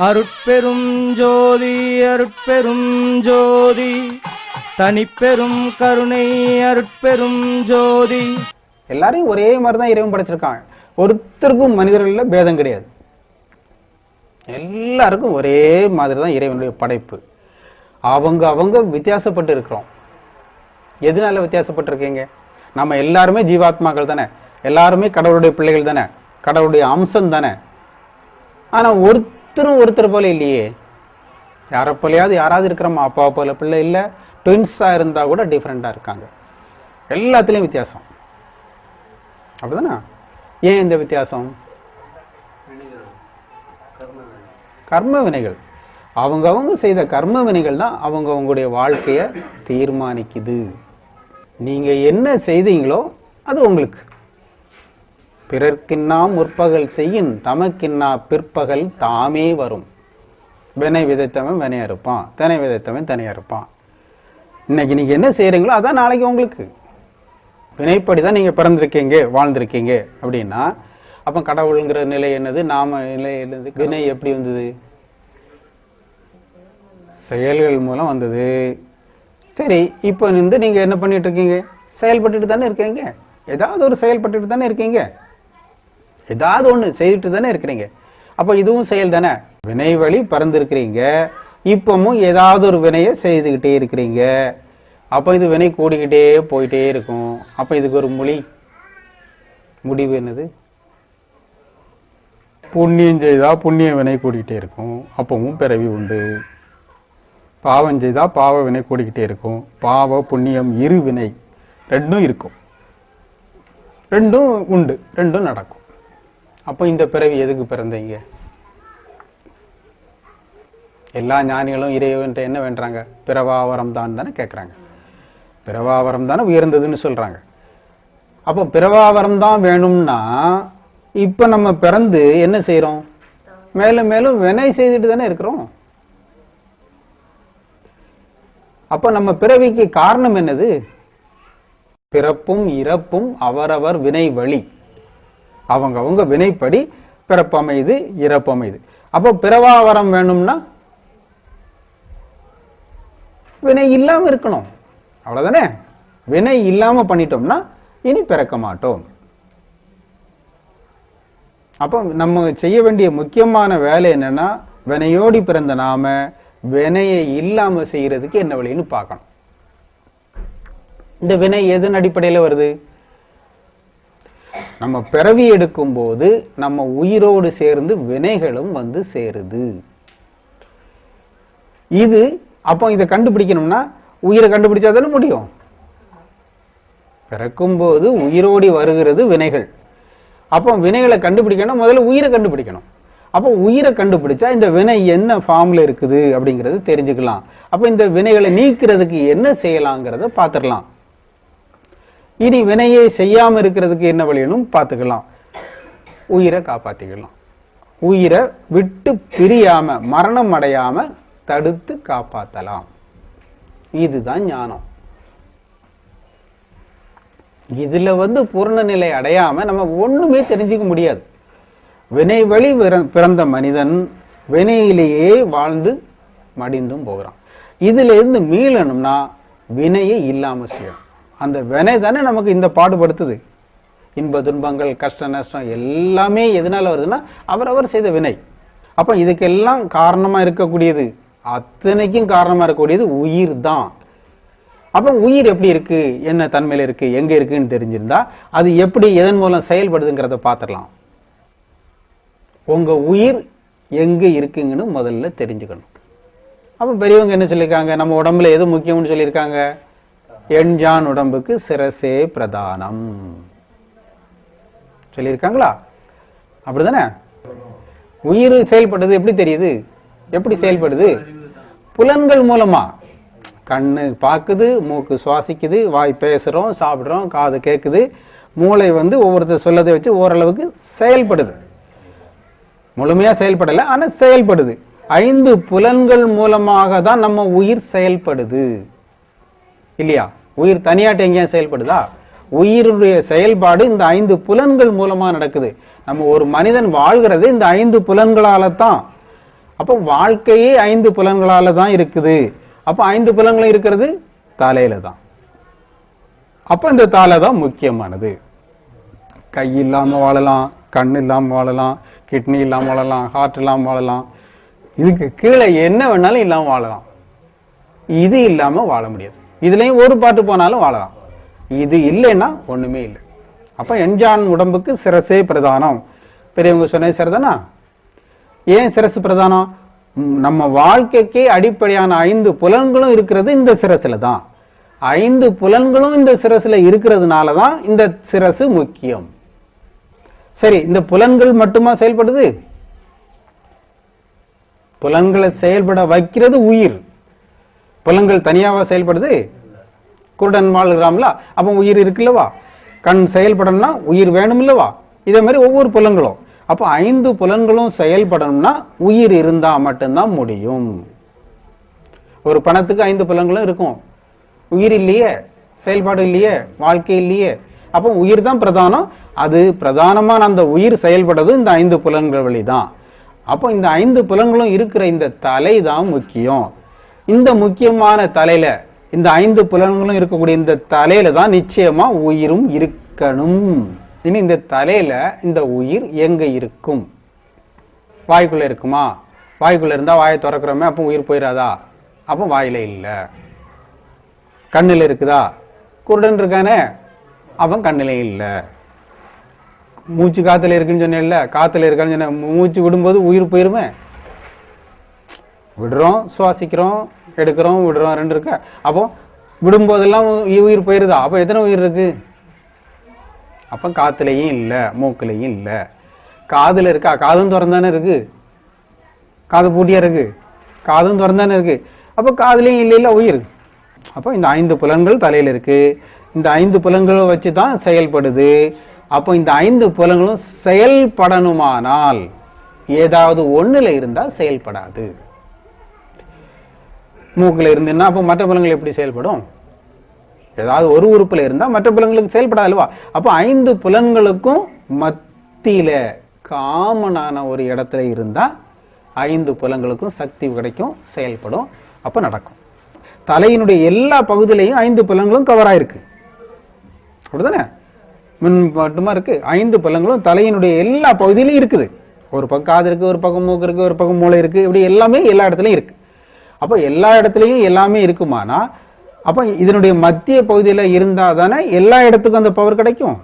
அருட்பெரும் ஜோதி அருட்பெரும் ஜோதி. தனிப்பெரும் கருணை அருட்பெரும் ஜோதி. எல்லாரையும் ஒரே மாதிரி தான் இறைவன் படைச்சிருக்கான். ஒருத்தருக்கும் மனிதர்கள்ல பேதம் கிடையாது. எல்லாருக்கும் ஒரே மாதிரி தான் இறைவனுடைய படைப்பு. அவங்க அவங்க வித்தியாசப்பட்டு இருக்கிறோம். எதனால வித்தியாசப்பட்டு இருக்கீங்க நம்ம எல்லாருமே ஜீவாத்மாக்கள் தானே. எல்லாருமே கடவுளுடைய பிள்ளைகள் தானே. கடவுளுடைய அம்சம் தானே. ஆனா ஒருத்தரும் ஒருத்தர் போல இல்லையே. யாரை போலையாவது யாராவது இருக்கிறோமா அப்பா போல பிள்ளை இல்லை ட்வின்ஸாக இருந்தால் கூட டிஃப்ரெண்ட்டாக இருக்காங்க. எல்லாத்துலேயும் வித்தியாசம். அப்படிதானே? ஏன் இந்த வித்தியாசம்? கர்ம வினைகள். அவங்கவுங்க செய்த கர்ம வினைகள் தான் அவங்க அவங்களுடைய வாழ்க்கையை தீர்மானிக்குது. நீங்கள் என்ன செய்தீங்களோ அது உங்களுக்கு. பிறர்க்கின்னா முற்பகல் செய்யின் தமக்கின்னா பிற்பகல் தாமே வரும். வினை விதைத்தவன் வினையா இருப்பான் தினை விதைத்தவன் தனியா இருப்பான். இன்னைக்கு நீங்க என்ன செய்கிறீங்களோ அதான் நாளைக்கு உங்களுக்கு. வினைப்படி தான் நீங்க பிறந்திருக்கீங்க வாழ்ந்திருக்கீங்க அப்படின்னா அப்ப கடவுளுங்கிற நிலை என்னது? நாம நிலை என்னது? வினை எப்படி வந்தது? செயல்கள் மூலம் வந்தது. சரி இப்போ வந்து நீங்க என்ன பண்ணிட்டு இருக்கீங்க? செயல்பட்டுட்டு தானே இருக்கீங்க. ஏதாவது ஒரு செயல்பட்டுட்டு தானே இருக்கீங்க. ஏதாவது ஒன்று செய்துட்டு தானே இருக்கிறீங்க. அப்போ இதுவும் செயல் தானே வினை வழி பறந்துருக்கிறீங்க. இப்பவும் ஏதாவது ஒரு வினையை செய்துக்கிட்டே இருக்கிறீங்க. அப்போ இது வினை கூடிக்கிட்டே போயிட்டே இருக்கும். அப்போ இதுக்கு ஒரு மொழி. முடிவு என்னது? புண்ணியம் செய்தா புண்ணிய வினை கூடிக்கிட்டே இருக்கும். அப்பவும் பிறவி உண்டு. பாவம் செய்தால் பாவ வினை கூடிக்கிட்டே இருக்கும். பாவ புண்ணியம் இரு வினை ரெண்டும் இருக்கும். ரெண்டும் உண்டு. ரெண்டும் நடக்கும். அப்போ இந்த பிறவி எதுக்கு பிறந்தீங்க? எல்லா ஞானிகளும் இறைவன்ட்ட என்ன வேண்டுறாங்க? பிறவாவரம் தான் தானே கேட்குறாங்க பிறவாவரம் தானே உயர்ந்ததுன்னு சொல்றாங்க. அப்போ பிறவாவரம் தான் வேணும்னா இப்போ நம்ம பிறந்து என்ன செய்கிறோம் மேலும் மேலும் வினை செய்துட்டு தானே இருக்கிறோம். அப்போ நம்ம பிறவிக்கு காரணம் என்னது? பிறப்பும் இறப்பும் அவரவர் வினை வழி அவங்க அவங்க வினைப்படி பிறப்பு அமையுது இறப்பு அப்போ பிறவா வரம் வேணும்னா வினை இல்லாம இருக்கணும். அவ்வளவுதானே? வினை இல்லாம பண்ணிட்டோம்னா இனி பிறக்க மாட்டோம். அப்போ நம்ம செய்ய வேண்டிய முக்கியமான வேலை என்னன்னா வினையோடி பிறந்த நாம வினையை இல்லாம செய்யறதுக்கு என்ன வழின்னு பார்க்கணும். இந்த வினை எதன் அடிப்படையில் வருது? நம்ம பிறவி எடுக்கும் போது நம்ம உயிரோடு சேர்ந்து வினைகளும் வந்து சேருது. இது அப்போ இதை கண்டுபிடிக்கணும்னா உயிரை கண்டுபிடிச்சா தானே முடியும்? பிறக்கும் போது உயிரோடி வருகிறது வினைகள். அப்போ வினைகளை கண்டுபிடிக்கணும் முதல்ல உயிரை கண்டுபிடிக்கணும். அப்போ உயிரை கண்டுபிடிச்சா இந்த வினை என்ன ஃபார்மில் இருக்குது அப்படிங்கிறது தெரிஞ்சுக்கலாம். அப்போ இந்த வினைகளை நீக்கிறதுக்கு என்ன செய்யலாங்கிறத பார்த்துடலாம். இனி வினையை செய்யாம இருக்கிறதுக்கு என்ன வழியணும் பார்த்துக்கலாம். உயிரை காப்பாத்திக்கலாம். உயிரை விட்டு பிரியாம மரணம் அடையாம தடுத்து காப்பாத்தலாம். இதுதான் ஞானம். இதுல வந்து பூர்ணநிலை அடையாம நம்ம ஒண்ணுமே தெரிஞ்சுக்க முடியாது. வினை வழி பிற- பிறந்த மனிதன் வினையிலேயே வாழ்ந்து மடிந்தும் போகிறான். இதுல இருந்து மீளணும்னா வினையை இல்லாம செய்யணும். அந்த வினை தானே நமக்கு இந்த பாடுபடுத்துது. இன்ப துன்பங்கள் கஷ்ட நஷ்டம் எல்லாமே எதனால் வருதுன்னா அவரவர் செய்த வினை. அப்போ இதுக்கெல்லாம் காரணமாக இருக்கக்கூடியது அத்தனைக்கும் காரணமாக இருக்கக்கூடியது உயிர் தான். அப்போ உயிர் எப்படி இருக்குது என்ன தன்மையில் இருக்குது எங்கே இருக்குன்னு தெரிஞ்சிருந்தா அது எப்படி எதன் மூலம் செயல்படுதுங்கிறத பார்த்துடலாம். உங்கள் உயிர் எங்கே இருக்குங்கன்னு முதல்ல தெரிஞ்சுக்கணும். அப்போ பெரியவங்க என்ன சொல்லியிருக்காங்க? நம்ம உடம்புல எது முக்கியம்னு சொல்லியிருக்காங்க? எண்ஜான் உடம்புக்கு சிரசே பிரதானம். சொல்லியிருக்காங்களா? அப்படிதானே? உயிர் செயல்படுது எப்படி தெரியுது? எப்படி செயல்படுது? புலன்கள் மூலமா. கண்ணு பார்க்குது மூக்கு சுவாசிக்குது வாய் பேசுகிறோம் சாப்பிட்றோம் காது கேட்குது மூளை வந்து ஒவ்வொருத்தர் சொல்லதை வச்சு ஓரளவுக்கு செயல்படுது. முழுமையாக செயல்படலை ஆனால் செயல்படுது. ஐந்து புலன்கள் மூலமாக தான் நம்ம உயிர் செயல்படுது. இல்லையா? உயிர் தனியாட்ட எங்கேயும் செயல்படுதா? உயிருடைய செயல்பாடு இந்த ஐந்து புலன்கள் மூலமா நடக்குது. நம்ம ஒரு மனிதன் வாழ்கிறது இந்த ஐந்து புலன்களால தான் அப்போ வாழ்க்கையே ஐந்து புலன்களால தான் இருக்குது. அப்போ ஐந்து புலன்களும் இருக்கிறது? தலையில தான் அப்போ இந்த தலை தான் முக்கியமானது. கை இல்லாம வாழலாம் கண் இல்லாம வாழலாம் கிட்னி இல்லாம வாழலாம் ஹார்ட் இல்லாம வாழலாம். இதுக்கு கீழே என்ன வேணாலும் இல்லாமல் வாழலாம். இது இல்லாம வாழ முடியாது. இதுலேயும் ஒரு பாட்டு போனாலும் வாழலாம். இது இல்லைன்னா ஒன்றுமே இல்லை. அப்போ எஞ்சான் உடம்புக்கு சிரசே பிரதானம். பெரியவங்க சொன்னது சரிதானா? ஏன் சிரசு பிரதானம்? நம்ம வாழ்க்கைக்கு அடிப்படையான ஐந்து புலன்களும் இருக்கிறது இந்த சிரசில் தான். ஐந்து புலன்களும் இந்த சிரசில் இருக்கிறதுனால தான் இந்த சிரசு முக்கியம். சரி இந்த புலன்கள் மட்டுமா செயல்படுது? புலன்களை செயல்பட வைக்கிறது உயிர். புலன்கள் தனியாவா செயல்படுது? குருடன் வாழ்கிறாம்ல அப்போ உயிர் இருக்குல்லவா? கண் செயல்படணும்னா உயிர் வேணுமில்லவா? இதே மாதிரி ஒவ்வொரு புலன்களும். அப்போ ஐந்து புலன்களும் செயல்படணும்னா உயிர் இருந்தால் மட்டும்தான் முடியும். ஒரு பணத்துக்கு ஐந்து புலன்களும் இருக்கும். உயிர் இல்லையே செயல்பாடு இல்லையே வாழ்க்கை இல்லையே. அப்போ உயிர் தான் பிரதானம். அது பிரதானமான அந்த உயிர் செயல்படுறது இந்த ஐந்து புலன்கள் வழி தான் அப்போ இந்த ஐந்து புலன்களும் இருக்கிற இந்த தலை தான் முக்கியம். இந்த முக்கியமான தலையில இந்த ஐந்து புலன்களும் இருக்கக்கூடிய இந்த தலையில தான் நிச்சயமா உயிரும் இருக்கணும். இனி இந்த தலையில இந்த உயிர் எங்க இருக்கும்? வாய்க்குள்ள இருக்குமா? வாய்க்குள்ள இருந்தா வாயை திறக்கிறோமே அப்போ உயிர் போயிடாதா அப்போ வாயில இல்லை. கண்ணில் இருக்குதா? குருடன் இருக்கானே அவன் கண்ணுல இல்லை. மூச்சு காத்துல இருக்குன்னு சொன்னேன்ல காத்துல இருக்கான்னு சொன்ன மூச்சு விடும்போது உயிர் போயிருமே. விடுறோம் சுவாசிக்கிறோம் எடுக்கிறோம் விடுறோம் ரெண்டு இருக்கா? அப்போ விடும்போதெல்லாம் உயிர் போயிருதா? அப்போ எத்தனை உயிர் இருக்கு? அப்போ காத்துலேயும் இல்லை மூக்குலேயும் இல்லை. காதில் இருக்கா? காதும் திறந்தானே இருக்கு. காது பூட்டியா இருக்கு? காதும் திறந்தானே இருக்கு. அப்போ காதுலேயும் இல்லை இல்லை உயிர். அப்போ இந்த ஐந்து புலன்கள் தலையில் இருக்கு. இந்த ஐந்து புலன்களை வச்சு தான் செயல்படுது. அப்போ இந்த ஐந்து புலன்களும் செயல்படணுமானால் ஏதாவது ஒன்றில் இருந்தால் செயல்படாது. மூக்கில் இருந்துன்னா அப்போ மற்ற பலங்கள் எப்படி செயல்படும்? ஏதாவது ஒரு உறுப்பில் இருந்தால் மற்ற புலன்களுக்கு செயல்படாது அல்லவா? அப்போ ஐந்து புலன்களுக்கும் மத்தியில் காமனான ஒரு இடத்துல இருந்தால் ஐந்து புலங்களுக்கும் சக்தி கிடைக்கும் செயல்படும். அப்போ நடக்கும். தலையினுடைய எல்லா பகுதியிலையும் ஐந்து புலங்களும் கவர் ஆயிருக்கு. அப்படிதானே? மின் மட்டுமா இருக்கு. ஐந்து புலங்களும் தலையினுடைய எல்லா பகுதியிலும் இருக்குது. ஒரு பக்கம் காது இருக்கு ஒரு பக்கம் மூக்கு இருக்கு ஒரு பக்கம் மூளை இருக்கு இப்படி எல்லாமே எல்லா இடத்துலையும் இருக்கு. அப்போ எல்லா இடத்துலையும் எல்லாமே இருக்குமானா அப்போ இதனுடைய மத்திய பகுதியில் இருந்தால் தானே எல்லா இடத்துக்கும் அந்த பவர் கிடைக்கும்.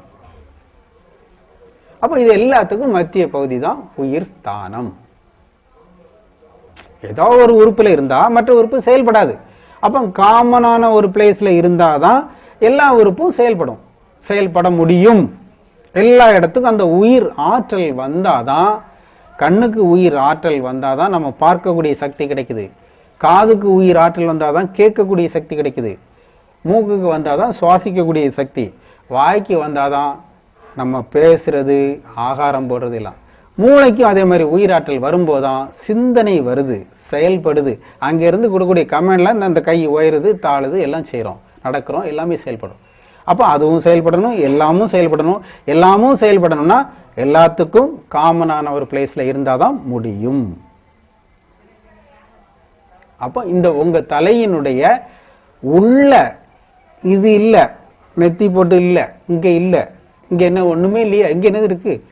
அப்போ இது எல்லாத்துக்கும் மத்திய பகுதி தான் உயிர் ஸ்தானம். ஏதோ ஒரு உறுப்பில் இருந்தால் மற்ற உறுப்பு செயல்படாது. அப்போ காமனான ஒரு ப்ளேஸில் இருந்தால் தான் எல்லா உறுப்பும் செயல்படும். செயல்பட முடியும். எல்லா இடத்துக்கும் அந்த உயிர் ஆற்றல் வந்தாதான் கண்ணுக்கு உயிர் ஆற்றல் வந்தாதான் நம்ம பார்க்கக்கூடிய சக்தி கிடைக்குது. காதுக்கு உயிர் ஆற்றல் வந்தால் தான் கேட்கக்கூடிய சக்தி கிடைக்குது. மூக்குக்கு வந்தால் தான் சுவாசிக்கக்கூடிய சக்தி. வாய்க்கு வந்தால் தான் நம்ம பேசுறது ஆகாரம் போடுறது எல்லாம் மூளைக்கும் அதே மாதிரி உயிராற்றல் வரும்போதான் சிந்தனை வருது செயல்படுது. அங்கேருந்து கொடுக்கக்கூடிய கமெண்ட்ல இந்த அந்த கை உயருது தாழுது எல்லாம் செய்கிறோம் நடக்கிறோம் எல்லாமே செயல்படும். அப்போ அதுவும் செயல்படணும் எல்லாமும் செயல்படணும். எல்லாமும் செயல்படணும்னா எல்லாத்துக்கும் காமனான ஒரு ப்ளேஸில் இருந்தால் தான் முடியும். அப்போ இந்த உங்க தலையினுடைய உள்ள இது இல்ல. நெத்தி போட்டு இல்ல. இங்க இல்லை. இங்க என்ன ஒண்ணுமே இல்லையா? இங்க என்னது இருக்கு?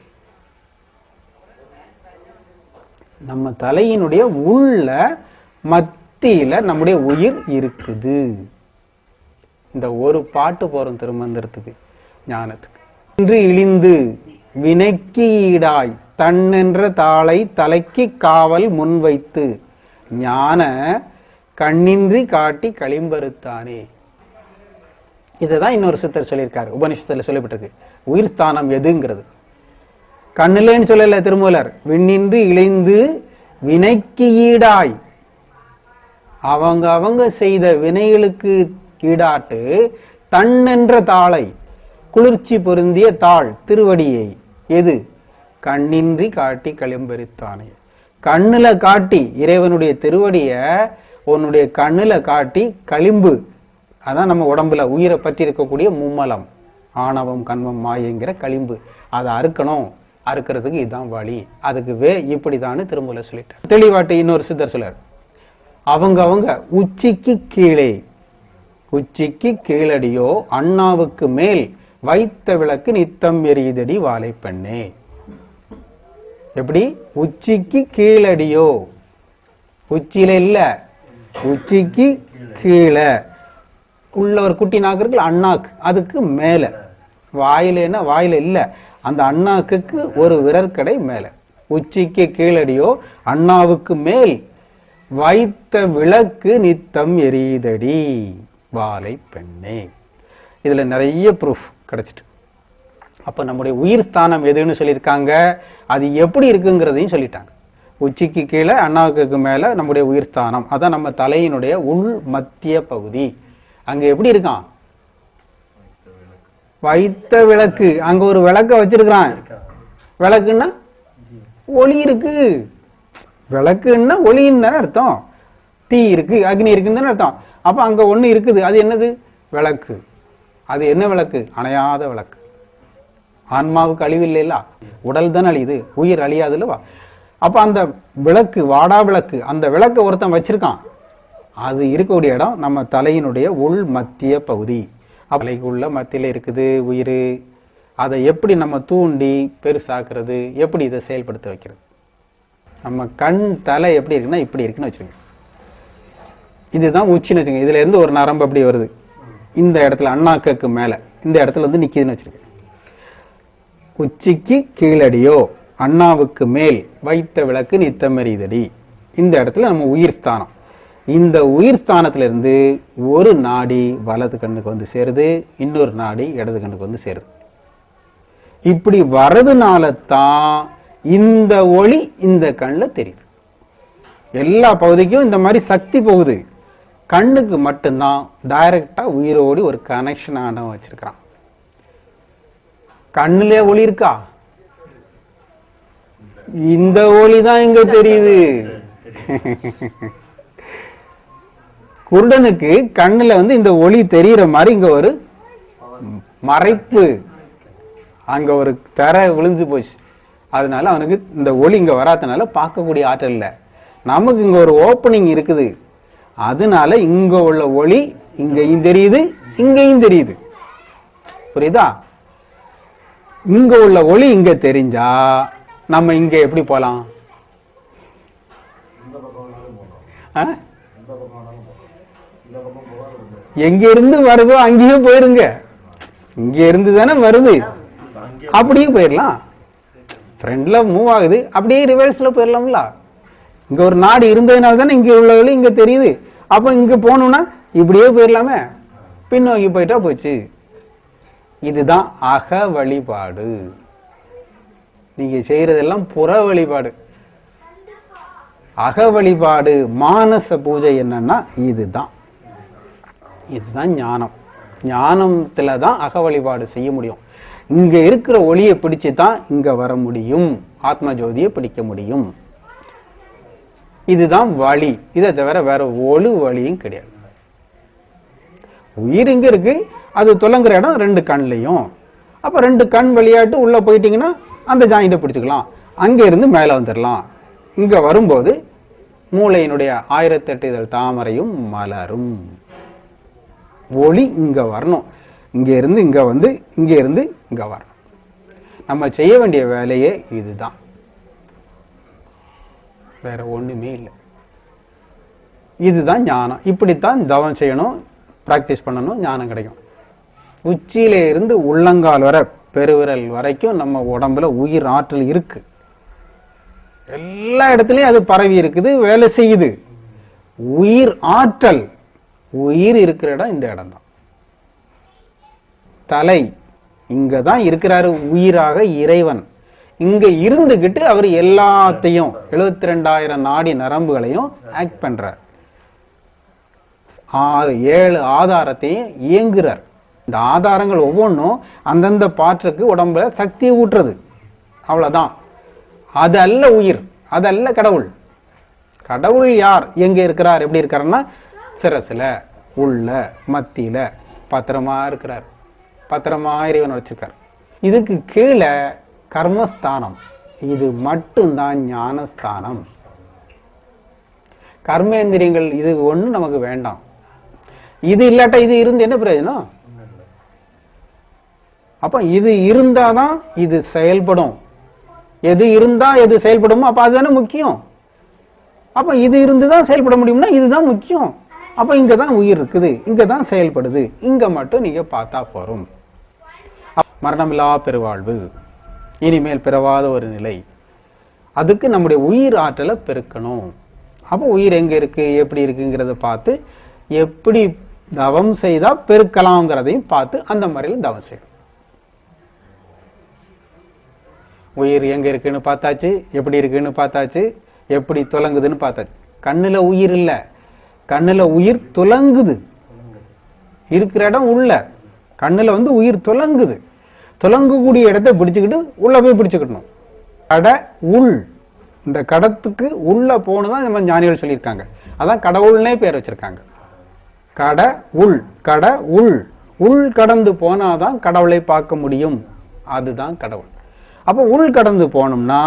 நம்ம தலையினுடைய உள்ள மத்தியில நம்முடைய உயிர் இருக்குது. இந்த ஒரு பாட்டு போறோம் திருமந்திரத்துக்கு ஞானத்துக்கு. இன்று இழிந்து வினைக்கு ஈடாய் தன்னென்ற தாளை தலைக்கு காவல் முன்வைத்து ஞான கண்ணின்றி காட்டி களிம்பருத்தானே இதுதான் இன்னொரு சித்தர் சொல்லியிருக்காரு உபனிஷத்தில் சொல்லப்பட்டிருக்கு உயிர் ஸ்தானம் எதுங்கிறது? கண்ணில்லைன்னு சொல்லல திருமூலர் விண்ணின்று இழைந்து வினைக்கு ஈடாய். அவங்க அவங்க செய்த வினைகளுக்கு ஈடாட்டு தன் என்ற தாளை குளிர்ச்சி பொருந்திய தாள் திருவடியை. எது? கண்ணின்றி காட்டி களிம்பெருத்தானே கண்ணுல காட்டி இறைவனுடைய திருவடிய உன்னுடைய கண்ணுல காட்டி களிம்பு. அதான் நம்ம உடம்புல உயிரை பற்றி இருக்கக்கூடிய மும்மலம். ஆணவம் கண்மம் மாயங்கிற களிம்பு. அதை அறுக்கணும். அறுக்கிறதுக்கு இதுதான் வழி. அதுக்கு வே இப்படிதான்னு திரும்பல சொல்லிட்டார். தெளிவாட்டு இன்னொரு சித்தர் சொல்லார் அவங்க அவங்க உச்சிக்கு கீழே. உச்சிக்கு கீழடியோ அண்ணாவுக்கு மேல் வைத்த விளக்கு நித்தம் எரியுதடி வாழைப்பெண்ணே. எப்படி? உச்சிக்கு கீழடியோ. உச்சியில இல்ல. உச்சிக்கு கீழே. உள்ள ஒரு குட்டி நாக்கு இருக்குல்ல அண்ணாக்கு. அதுக்கு மேல. வாயிலேன்னா வாயில இல்ல. அந்த அண்ணாக்குக்கு ஒரு விரற்கடை மேல. உச்சிக்கு கீழடியோ அண்ணாவுக்கு மேல். வைத்த விளக்கு நித்தம் எரியுதடி வாலை பெண்ணே. இதுல நிறைய ப்ரூஃப் கிடைச்சிட்டு. அப்ப நம்முடைய உயிர் ஸ்தானம் எதுன்னு சொல்லியிருக்காங்க? அது எப்படி இருக்குங்கிறதையும் சொல்லிட்டாங்க. உச்சிக்கு கீழே அண்ணாவுக்கு மேல நம்முடைய உயிர் ஸ்தானம். அதான் நம்ம தலையினுடைய உள் மத்திய பகுதி. அங்க எப்படி இருக்கான்? வைத்த விளக்கு. அங்க ஒரு விளக்க வச்சிருக்கிறான். விளக்குன்னா ஒளி இருக்கு. விளக்குன்னா ஒளின்னு தானே அர்த்தம். தீ இருக்கு அக்னி இருக்குன்னு தானே அர்த்தம். அப்ப அங்க ஒண்ணு இருக்குது. அது என்னது? விளக்கு. அது என்ன விளக்கு? அணையாத விளக்கு. ஆன்மாவுக்கு அழிவு இல்லைல்ல உடல் தானே அழியுது உயிர் அழியாது இல்லவா அப்போ அந்த விளக்கு வாடா விளக்கு அந்த விளக்கு ஒருத்தன் வச்சிருக்கான். அது இருக்கக்கூடிய இடம் நம்ம தலையினுடைய உள் மத்திய பகுதி. அலைக்குள்ள மத்தியில் இருக்குது உயிர். அதை எப்படி நம்ம தூண்டி பெருசாக்குறது எப்படி இதை செயல்படுத்த வைக்கிறது? நம்ம கண் தலை எப்படி இருக்குன்னா இப்படி இருக்குன்னு வச்சுக்கோங்க. இதுதான் உச்சின்னு வச்சுக்கோங்க. இதுலேருந்து ஒரு நரம்பு அப்படி வருது. இந்த இடத்துல அண்ணாக்கு மேலே இந்த இடத்துல வந்து நிற்கிதுன்னு வச்சுருக்கேன் உச்சிக்கு கீழடியோ அண்ணாவுக்கு மேல் வைத்த விளக்கு நித்தமெறிதடி. இந்த இடத்துல நம்ம உயிர் ஸ்தானம். இந்த உயிர் ஸ்தானத்திலிருந்து ஒரு நாடி வலது கண்ணுக்கு வந்து சேருது இன்னொரு நாடி இடது கண்ணுக்கு வந்து சேருது. இப்படி வரதுனால தான் இந்த ஒளி இந்த கண்ணில் தெரியுது. எல்லா பகுதிக்கும் இந்த மாதிரி சக்தி போகுது. கண்ணுக்கு மட்டும்தான் டைரக்டாக உயிரோடு ஒரு கனெக்ஷன் ஆன வச்சிருக்கிறான். கண்ணுல ஒளி இருக்கா? இந்த ஒளி தான் இங்க தெரியுது. குருடனுக்கு கண்ணுல வந்து இந்த ஒளி தெரியுற மாதிரி இங்க ஒரு மறைப்பு அங்க ஒரு தர விழுந்து போச்சு. அதனால அவனுக்கு இந்த ஒளி இங்க வராதனால பார்க்கக்கூடிய ஆற்றல் இல்லை. நமக்கு இங்க ஒரு ஓப்பனிங் இருக்குது. அதனால இங்க உள்ள ஒளி இங்கேயும் தெரியுது இங்கேயும் தெரியுது. புரியுதா? இங்க உள்ள ஒளி இங்க தெரிஞ்சா நம்ம இங்க எப்படி போலாம்? ஆ? எங்க இருந்து வருதோ அங்கேயும் போயிருங்க. இங்க இருந்து தானே வருது. அப்படியே போயிடலாம் ஃப்ரெண்ட்ல மூவ் ஆகுது. அப்படியே ரிவர்ஸ்ல போயிடலாம்ல இங்க ஒரு நாடு இருந்ததுனால தானே இங்க உள்ள ஒளி இங்க தெரியுது. அப்ப இங்க போகணும்னா இப்படியே போயிடலாமே பின்னோக்கி போயிட்டா போச்சு. இதுதான் அக வழிபாடு. நீங்க செய்யறதெல்லாம் புற வழிபாடு. அக வழிபாடு மானச பூஜை என்னன்னா இதுதான். இதுதான் ஞானம். ஞானத்துல தான் அக வழிபாடு செய்ய முடியும். இங்க இருக்கிற ஒளியை பிடிச்சு தான் இங்க வர முடியும். ஆத்ம ஜோதியை பிடிக்க முடியும். இதுதான் வழி. இதை தவிர வேற ஒழு வழியும் கிடையாது. உயிர் இங்க இருக்கு? அது துலங்குற இடம் ரெண்டு கண்லையும். அப்போ ரெண்டு கண் விளையாட்டு உள்ளே போயிட்டீங்கன்னா அந்த ஜாயிண்ட்டை பிடிச்சிக்கலாம். அங்கேருந்து இருந்து வந்துடலாம் இங்கே வரும்போது மூளையினுடைய ஆயிரத்தெட்டு இதழ் தாமரையும் மலரும். ஒளி இங்கே வரணும். இங்கேருந்து இங்கே வந்து இங்கேருந்து இங்கே வரணும். நம்ம செய்ய வேண்டிய வேலையே இதுதான். வேற ஒன்றுமே இல்லை. இதுதான் ஞானம். இப்படித்தான் தவம் செய்யணும் ப்ராக்டிஸ் பண்ணணும் ஞானம் கிடைக்கும். உச்சியில இருந்து உள்ளங்கால் வரை பெருவிரல் வரைக்கும் நம்ம உடம்புல உயிர் ஆற்றல் இருக்கு. எல்லா இடத்துலயும் அது பரவி இருக்குது வேலை செய்யுது. உயிர் ஆற்றல் உயிர் இருக்கிற இடம் இந்த இடம் தான். தலை இங்க தான் இருக்கிறாரு உயிராக இறைவன். இங்க இருந்துகிட்டு அவர் எல்லாத்தையும் எழுபத்தி ரெண்டாயிரம் நாடி நரம்புகளையும் ஆக்ட் பண்றார். ஆறு ஏழு ஆதாரத்தையும் இயங்குறார். இந்த ஆதாரங்கள் ஒவ்வொன்றும் அந்தந்த பாற்றுக்கு உடம்புல சக்தியை ஊட்டுறது. அவ்வளவுதான். அது அல்ல உயிர் அது அல்ல கடவுள். கடவுள் யார் எங்க இருக்கிறார் எப்படி இருக்கிறார்னா சிரசில் உள்ள மத்தியில பத்திரமா இருக்கிறார். பத்திரமா இறைவன் வச்சிருக்கார். இதுக்கு கீழே கர்மஸ்தானம். இது மட்டும்தான் ஞானஸ்தானம். கர்மேந்திரியங்கள் இது ஒண்ணு நமக்கு வேண்டாம். இது இல்லாட்டா இது இருந்து என்ன பிரயோஜனம்? அப்ப இது இருந்தாதான் இது செயல்படும். எது இருந்தா எது செயல்படுமோ அப்ப அதுதானே முக்கியம். அப்ப இது இருந்து தான் செயல்பட முடியும்னா இதுதான் முக்கியம். அப்ப இங்கே தான் உயிர் இருக்குது இங்கே தான் செயல்படுது. இங்க மட்டும் நீங்க பார்த்தா போறோம். மரணமில்லா பெருவாழ்வு. இனிமேல் பிறவாத ஒரு நிலை. அதுக்கு நம்முடைய உயிர் ஆற்றலை பெருக்கணும். அப்போ உயிர் எங்க இருக்கு எப்படி இருக்குங்கிறத பார்த்து எப்படி தவம் செய்தா பெருக்கலாம்ங்கிறதையும் பார்த்து அந்த முறையில் தவம் செய்யணும். உயிர் எங்க இருக்குன்னு பார்த்தாச்சு எப்படி இருக்குன்னு பார்த்தாச்சு எப்படி துலங்குதுன்னு பார்த்தாச்சு. கண்ணுல உயிர் இல்ல. கண்ணுல உயிர் துலங்குது. இருக்கிற இடம் உள்ள. கண்ணுல வந்து உயிர் துலங்குது. துலங்கக்கூடிய இடத்தை பிடிச்சிக்கிட்டு உள்ளே போய் பிடிச்சிக்கிடணும் கட உள். இந்த கடத்துக்கு உள்ள போனதான் நம்ம ஞானிகள் சொல்லியிருக்காங்க. அதான் கடவுள்னே பேர் வச்சிருக்காங்க. கடை உள். கட உள். உள் கடந்து போனாதான் கடவுளை பார்க்க முடியும். அதுதான் கடவுள். அப்போ உள் கடந்து போனோம்னா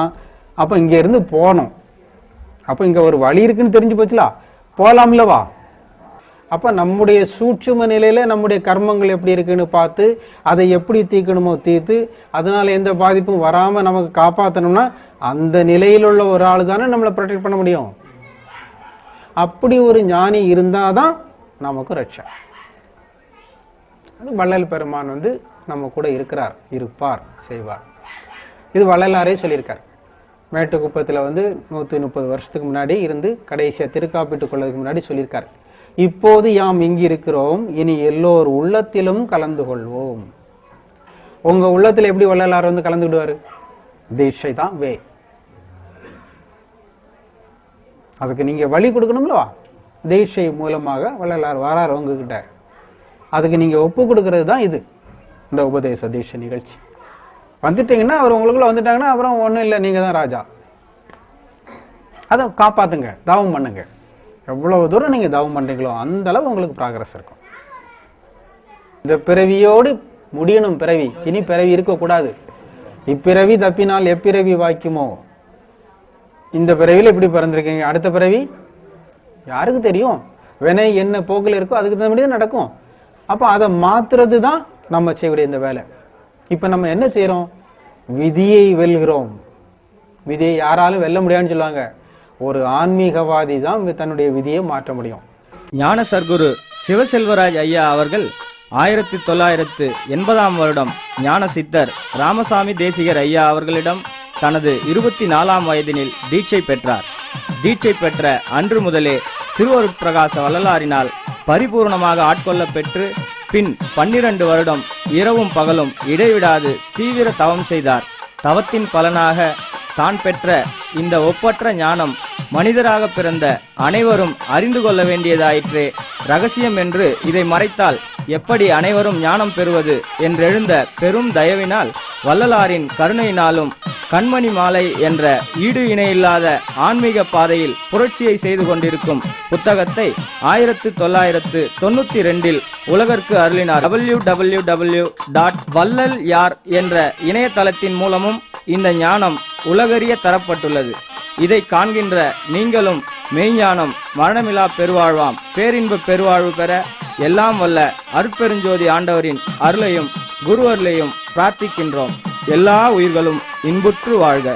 அப்போ இங்கேருந்து போனோம் அப்போ இங்கே ஒரு வழி இருக்குன்னு தெரிஞ்சு போச்சுலா? போகலாம்லவா அப்போ நம்முடைய சூட்சும நிலையில் நம்முடைய கர்மங்கள் எப்படி இருக்குன்னு பார்த்து அதை எப்படி தீர்க்கணுமோ தீர்த்து அதனால எந்த பாதிப்பும் வராமல் நமக்கு காப்பாற்றணும்னா அந்த நிலையில் உள்ள ஒரு ஆள் தானே நம்மளை ப்ரொடெக்ட் பண்ண முடியும். அப்படி ஒரு ஞானி இருந்தால் தான் நமக்கு ரட்சா அது வள்ளல் பெருமான் வந்து நம்ம கூட இருக்கிறார் இருப்பார் செய்வார். இது வள்ளலாரே சொல்லியிருக்கார். மேட்டுக்குப்பத்தில் வந்து நூற்றி முப்பது வருஷத்துக்கு முன்னாடி இருந்து கடைசியாக திருக்காப்பீட்டு கொள்ளதுக்கு முன்னாடி சொல்லியிருக்கார். இப்போது யாம் இங்கு இருக்கிறோம் இனி எல்லோர் உள்ளத்திலும் கலந்து கொள்வோம். உங்க உள்ளத்துல எப்படி வள்ளலார் வந்து கலந்துக்கிடுவாரு? தீட்சை தான் வே. அதுக்கு நீங்க வழி கொடுக்கணும்லவா? தீட்சை மூலமாக வள்ளலார் வரார் உங்ககிட்ட. அதுக்கு நீங்க ஒப்பு கொடுக்கறது தான் இது. இந்த உபதேச தீட்சை நிகழ்ச்சி. வந்துட்டீங்கன்னா அவர் உங்களுக்குள்ள வந்துட்டாங்கன்னா அப்புறம் ஒன்றும் இல்லை நீங்க தான் ராஜா. அதை காப்பாத்துங்க தவம் பண்ணுங்க. எவ்வளவு தூரம் நீங்க தவம் பண்ணுறீங்களோ அந்த அளவு உங்களுக்கு ப்ராக்ரஸ் இருக்கும். இந்த பிறவியோடு முடியணும் பிறவி. இனி பிறவி இருக்கக்கூடாது. இப்பிறவி தப்பினால் எப்பிறவி வாய்க்குமோ? இந்த பிறவியில் இப்படி பிறந்திருக்கீங்க. அடுத்த பிறவி? யாருக்கு தெரியும்? வினை என்ன போக்கில் இருக்கோ அதுக்கு தகுந்த தான் நடக்கும். அப்போ அதை மாத்துறது தான் நம்ம செய்யக்கூடிய இந்த வேலை. இப்போ நம்ம என்ன செய்கிறோம் விதியை வெல்கிறோம். விதியை யாராலும் வெல்ல முடியாதுன்னு சொல்லுவாங்க. ஒரு ஆன்மீகவாதி தான் தன்னுடைய விதியை மாற்ற முடியும். ஞான சர்க்குரு சிவசெல்வராஜ் ஐயா அவர்கள் ஆயிரத்தி தொள்ளாயிரத்து எண்பதாம் வருடம் ஞான சித்தர் ராமசாமி தேசிகர் ஐயா அவர்களிடம் தனது இருபத்தி நாலாம் வயதினில் தீட்சை பெற்றார். தீட்சை பெற்ற அன்று முதலே திருவருட்பிரகாச வள்ளலாரினால் பரிபூர்ணமாக ஆட்கொள்ளப்பெற்று பின் பன்னிரண்டு வருடம் இரவும் பகலும் இடைவிடாது தீவிர தவம் செய்தார். தவத்தின் பலனாக தான் பெற்ற இந்த ஒப்பற்ற ஞானம் மனிதராக பிறந்த அனைவரும் அறிந்து கொள்ள வேண்டியதாயிற்றே. ரகசியம் என்று இதை மறைத்தால் எப்படி அனைவரும் ஞானம் பெறுவது என்றெழுந்த பெரும் தயவினால் வள்ளலாரின் கருணையினாலும் கண்மணி மாலை என்ற ஈடு இணையில்லாத ஆன்மீக பாதையில் புரட்சியை செய்து கொண்டிருக்கும் புத்தகத்தை ஆயிரத்து தொள்ளாயிரத்து தொண்ணூத்தி ரெண்டில் உலகற்கு அருளினார். டபிள்யூ டபிள்யூ டபிள்யூ டாட் வல்லல் யார் என்ற இணையதளத்தின் மூலமும் இந்த ஞானம் உலகறிய தரப்பட்டுள்ளது. இதை காண்கின்ற நீங்களும் மெய்ஞானம் மரணமிலா பெருவாழ்வாம். பேரின்ப பெருவாழ்வு பெற எல்லாம் வல்ல அற்பெருஞ்சோதி ஆண்டவரின் அருளையும் குரு அருளையும் பிரார்த்திக்கின்றோம். எல்லா உயிர்களும் இன்புற்று வாழ்க.